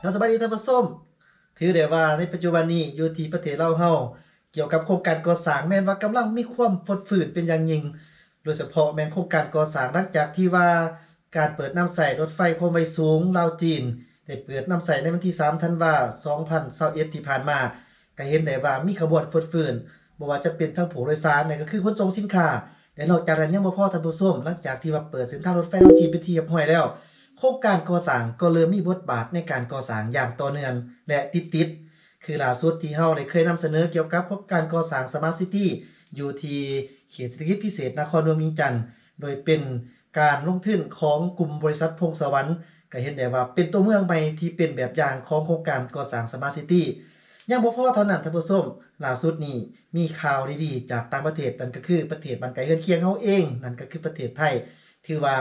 แล้วสบายดีท่านผู้ชมถือได้ว่าในปัจจุบันนี้อยู่ที่ประเทศลาเฮาเกี่ยวกับโครงการก่อสร้างแม่นว่ากำลังมีความฟดฝืดเป็นอย่างยิ่ง โดยเฉพาะแม่นโครงการก่อสร้างหลังจากที่ว่าการเปิดน้ำใส่รถไฟความไวสูงลาวจีนได้เปิดน้ำใส่ในวันที่3ธันวาคม2021ที่ผ่านมาก็เห็นได้ว่ามีขบวนฟดฝืนบ่ว่าจะเป็นทั้งผู้โดยสารนั่นก็คือขนส่งสินค้าและนอกจากนั้นยังบ่พอท่านผู้ชมหลังจากที่ว่าเปิดเส้นทางรถไฟลาวจีนเป็นที่เรียบร้อยแล้ว โครงการก่อสร้างก็เริ่มมีบทบาทในการก่อสร้างอย่างต่อเนื่องและติดๆคือล่าสุดที่เฮาได้เคยนำเสนอเกี่ยวกับโครงการก่อสร้างสมาร์ทซิตี้อยู่ที่เขตเศรษฐกิจพิเศษนครหลวงเวียงจันทน์โดยเป็นการลงทุนของกลุ่มบริษัทพงศวรรค์ก็เห็นได้ว่าเป็นตัวเมืองใหม่ที่เป็นแบบอย่างของโครงการก่อสร้างสมาร์ทซิตี้ยังบ่พอเท่านั้นท่านผู้ชมล่าสุดนี้มีข่าวดีๆ จากต่างประเทศนั่นก็คือประเทศบ้านไกเฮือนเคียงเฮาเอง นั่นก็คือประเทศไทย ถือว่า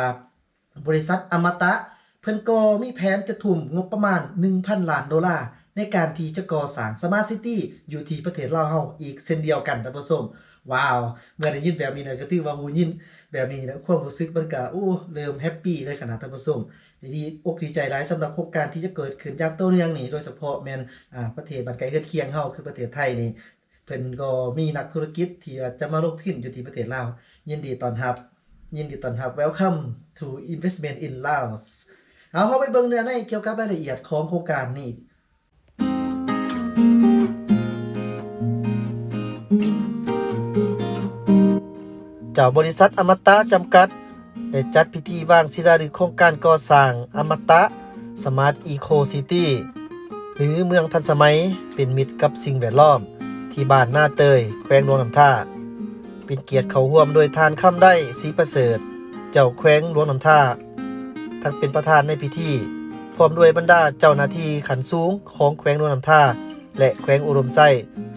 บริษัทอมตะ เพิ่นก็มีแผนจะทุ่มงบประมาณ 1,000 ล้านดอลลาร์ ในการที่จะก่อสร้างสมาร์ทซิตี้อยู่ที่ประเทศลาวเฮาอีกเช่นเดียวกันท่านผู้ชมว้าวเมื่อได้ยินแบบนี้เนี่ยก็ถือว่าหูยินแบบนี้แล้วความรู้สึกมันก็อู้เริ่มแฮปปี้เลยขนาดท่านผู้ชมดีอกดีใจหลายสำหรับโครงการที่จะเกิดขึ้นอย่างต่อเนื่องนี่โดยเฉพาะแมนอ่าประเทศบ้านไกลเฮือนเคียงเฮาคือประเทศไทยนี่เพิ่นก็มีนักธุรกิจที่จะมาลงทุนอยู่ที่ประเทศลาวยินดีตอนรับ ยินดีต้อนรับ Welcome to Investment in Laos เอาเข้าไปเบิ่งเนื้อในเกี่ยวกับรายละเอียดของโครงการนี้เจ้าบริษัทอมตะจำกัด ได้จัดพิธีวางศิลาฤกษ์โครงการก่อสร้างอมตะสมาร์ทอีโคซิตี้หรือเมืองทันสมัยเป็นมิตรกับสิ่งแวดล้อม ที่บ้านหน้าเตย แขวงหลวงน้ำท่า ป็นเกียรติเขาร่วมโดยทานค่ำได้สีประเสริฐ เจ้าแขวงหลวงน้ำท่าทั้งเป็นประธานในพิธี พร้อมด้วยบรรดาเจ้าหน้าที่ขันสูงของแขวงหลวงน้ำท่า และแขวงอุดมไส้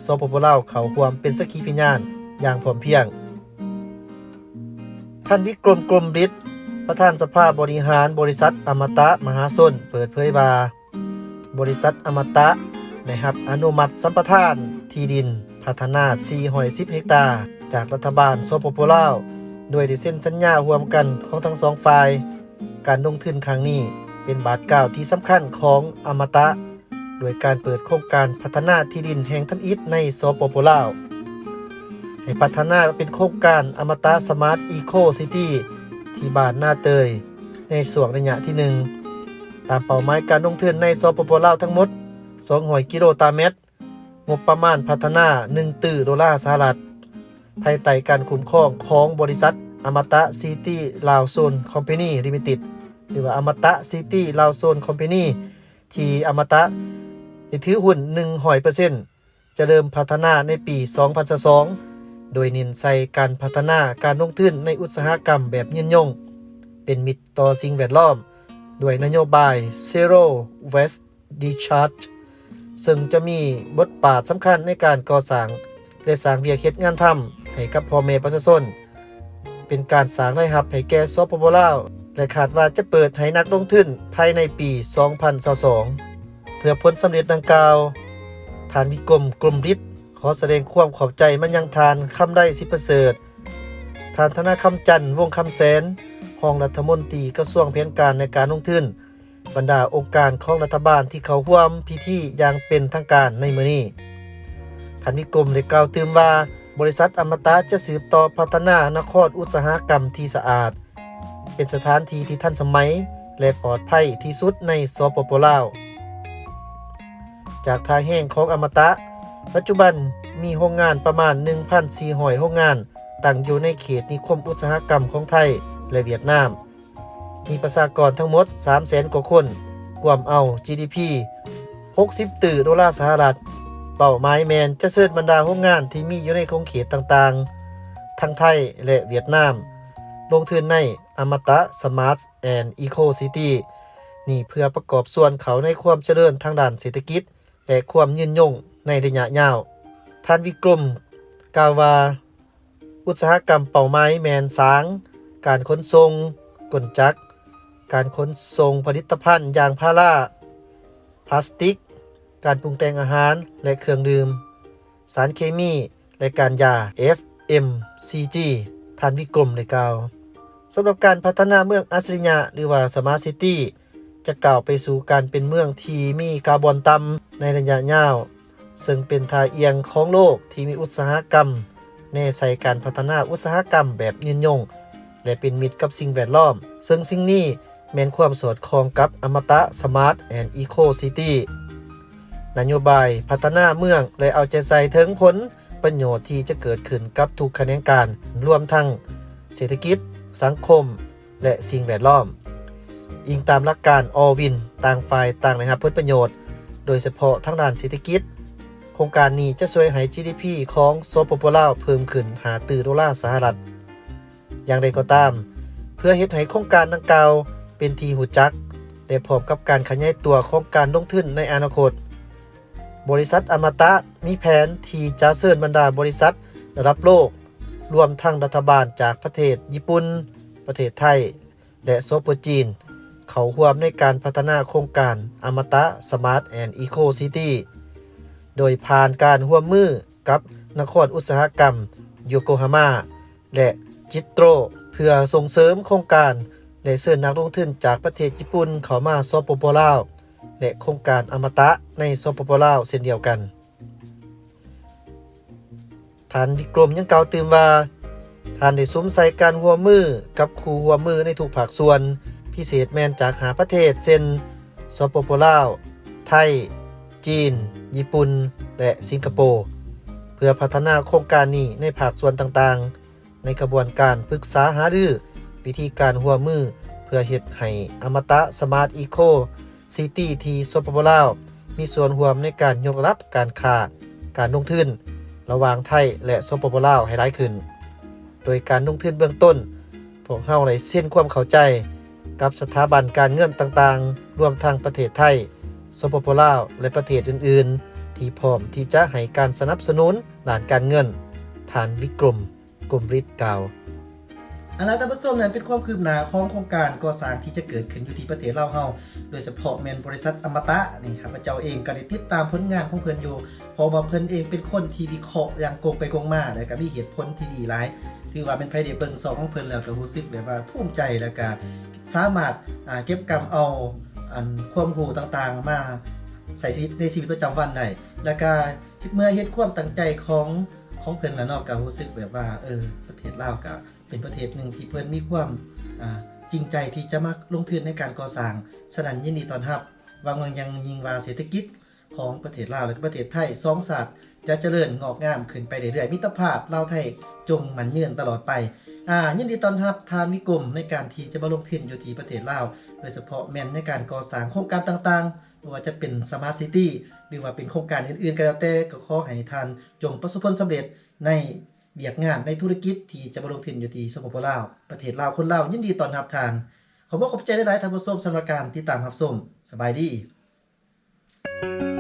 สปปลาวเขาควมเป็นสกีพยานอย่างพร้อมเพียง ท่านวิกรมกรมฤทธิ์ประธานสภาบริหารบริษัทอมตะมหาชนเปิดเผยว่าบริษัทอมตะได้รับอนุมัติสัมปทานที่ดิน พัฒนา 410 เฮกตาร์ จากรัฐบาลสปปลาวโดยได้เซ็นสัญญาร่วมกันของทั้งสองฝ่าย การลงทุนครั้งนี้เป็นบาทกล่าวที่สำคัญของอมตะ โดยการเปิดโครงการพัฒนาที่ดินแห่งทำอิฐในสปปลาวให้พัฒนาเป็นโครงการอมตะสมาร์ทอีโคซิตี้ที่บ้านหน้าเตย ในส่วนระยะที่ 1 ตามเป้าหมายการลงทุนในสปปลาวทั้งหมด200กิโลตาเมตรงบประมาณพัฒนา 1 ตื่อดอลลาร์สหรัฐ ภายใต้การคุ้มครองของบริษัทอมตะซิตี้ลาวโซนคอมพานีลิมิเต็ดหรือว่าอมตะซิตี้ลาวโซนคอมพานีที่อมตะได้ถือหุ้น100%จะเริ่มพัฒนาในปี 2022 โดยเน้นใส่การพัฒนาการลงทุนในอุตสาหกรรมแบบยืนยง เป็นมิตรต่อสิ่งแวดล้อม ด้วยนโยบาย Zero Waste Discharge ซึ่งจะมีบทบาทสำคัญในการก่อสร้างและสร้างเวียกเฮ็ดงานทำ ให้กับพ่อแม่ประชาชนเป็นการสร้างรายรับให้แก่สปปลาวและคาดว่าจะเปิดให้นักลงทุนภายในปี 2022 เพื่อผลสำเร็จดังกล่าวทานวิกรมกรมฤทธิ์ขอแสดงความขอบใจมันยังทานคำได้สิประเสริฐทานธนาคำจันทร์วงคำแสนห้องรัฐมนตรีกระทรวงแผนการในการลงทุนบรรดาองค์การของรัฐบาลที่เขาร่วมพิธีอย่างเป็นทางการในมื้อนี้ท่านวิกรมได้กล่าวเติมว่า บริษัทอมตะจะสืบต่อพัฒนานครอุตสาหกรรมที่สะอาด เป็นสถานที่ที่ทันสมัย และปลอดภัยที่สุดในสปปลาว จากทาแห้งของอมตะ ปัจจุบันมีโรงงานประมาณ 1,400โรงงาน ตั้งอยู่ในเขตนิคมอุตสาหกรรมของไทยและเวียดนาม มีประชากรทั้งหมด 300,000กว่าคนรวมเอา GDP 60 ตื่อดอลลาร์สหรัฐ เป้าหมายแมนจะเชิญบรรดาโรงงานที่มีอยู่ในคงเขตต่างๆ ทั้งไทยและเวียดนาม ลงทุนในอมตะ Smart and Eco City นี่เพื่อประกอบส่วนเขาในความเจริญทางด้านเศรษฐกิจ และความยืนยงในระยะยาว ท่านวิกรม กาวา อุตสาหกรรมเป้าหมายแมนสาง การขนส่งกลจัก การขนส่งผลิตภัณฑ์ยางพาราพลาสติก การปรุงแต่งอาหารและเครื่องดื่ม สารเคมีและการยา FMCG ท่านวิกรมได้กล่าวสำหรับการพัฒนาเมืองอัศริยะหรือว่าสมาร์ทซิตี้จะกล่าวไปสู่การเป็นเมืองที่มีคาร์บอนต่ำในระยะยาว ซึ่งเป็นทาเอียงของโลกที่มีอุตสาหกรรม แน่ใส่การพัฒนาอุตสาหกรรมแบบยืนยง และเป็นมิตรกับสิ่งแวดล้อม ซึ่งสิ่งนี้แม้นความสอดคล้องกับอมตะ Smart and Eco City นโยบายพัฒนาเมืองและเอาใจใส่ถึงผลประโยชน์ที่จะเกิดขึ้นกับทุกแขนงการรวมทั้งเศรษฐกิจ สังคม และสิ่งแวดล้อม อิงตามหลักการ All Win ต่างฝ่ายต่างได้รับผลประโยชน์ โดยเฉพาะทางด้านเศรษฐกิจ โครงการนี้จะช่วยให้ GDP ของโซโปโปลาวเพิ่มขึ้นหาตือดอลลาร์สหรัฐ อย่างไรก็ตาม เพื่อเฮ็ดให้โครงการดังกล่าวเป็นที่หูจักและพร้อมกับการขยายตัวของการลงทุนในอนาคต บริษัทอมตะมีแผนที่จะเชิญบรรดาบริษัทระดับโลก รวมทั้งรัฐบาลจากประเทศญี่ปุ่น ประเทศไทย และโซโปจีน เขาร่วมในการพัฒนาโครงการอมตะ Smart and Eco City โดยผ่านการร่วมมือกับนครอุตสาหกรรมโยโกฮาม่าและจิตโตรเพื่อส่งเสริมโครงการและเชิญนักลงทุนจากประเทศญี่ปุ่นเข้ามาสปปลาว และโครงการอมตะในสปปลาวเช่นเดียวกันท่านวิกรมยังกล่าวเตือนว่าท่านได้สวมใส่การหัวมือกับครูหัวมือในทุกภาคส่วน พิเศษแมนจากหาประเทศเช่นสปปลาว ไทย จีน ญี่ปุ่น และสิงคโปร์ เพื่อพัฒนาโครงการนี้ในภาคส่วนต่างๆ ในกระบวนการปรึกษาหารือ วิธีการหัวมือ เพื่อเฮ็ดให้อมตะสมาร์ทอีโค ซิตี้ที่สปปลาวมีส่วนร่วมในการยกรับการค้าการลงทุนระหว่างไทยและสปปลาวให้หลายขึ้น โดยการลงทุนเบื้องต้น พวกเฮาได้เส้นความเข้าใจ กับสถาบันการเงินต่างๆ รวมทั้งประเทศไทยสปปลาวและประเทศอื่น ๆ ที่พร้อมที่จะให้การสนับสนุนด้านการเงิน ฐานวิกรมกรมฤทธิ์กาว อันนั้นท่านผู้ชมนั้นเป็นความคืบหน้าของโครงการก่อสร้างที่จะเกิดขึ้นอยู่ที่ประเทศลาวเฮาโดยเฉพาะแมนบริษัทอมตะนี่ครับพระเจ้าเองก็ได้ติดตามผลงานของเพิ่นอยู่เพราะว่าเพิ่นเองเป็นคนที่วิเคราะห์อย่างโกงไปโกงมาแล้วก็มีเหตุผลที่ดีหลายถือว่าเป็นไผได้เบิ่งซองของเพิ่นแล้วก็รู้สึกแบบว่าภูมิใจแล้วก็สามารถเก็บกำเอาอันความรู้ต่างๆ มาใส่ชีวิตในชีวิตประจำวันได้แล้วก็เมื่อเฮ็ดความตั้งใจของ ของเพิ่นแล้วเนาะก็รู้สึกแบบว่าเออประเทศลาวก็เป็นประเทศหนึ่งที่เพิ่นมีความอ่าจริงใจที่จะมาลงทุนในการก่อสร้างฉะนั้นยินดีตอนรับวางวังยังยิงว่าเศรษฐกิจของประเทศลาวและประเทศไทยสองศาสตร์จะเจริญงอกงามขึ้นไปเรื่อยๆมิตรภาพลาวไทยจงมันเยืนตลอดไปอ่ายินดีตอนรับทานวิกรมในการที่จะมาลงทุนอยู่ที่ประเทศลาว โดยเฉพาะแมนในการก่อสร้างโครงการต่างๆไม่ว่าจะเป็นสมาร์ทซิตี้ หรือว่าเป็นโครงการอื่นๆก็แล้วแต่ก็ขอให้ท่านจงประสบผลสำเร็จในเบียกงานในธุรกิจที่จะมาลงทุนอยู่ที่สปปลาว ประเทศลาวคนลาวยินดีต้อนรับทาน ขอบอกขอบใจได้หลายๆท่านผู้ชมสำหรับการติดตามรับชมสบายดี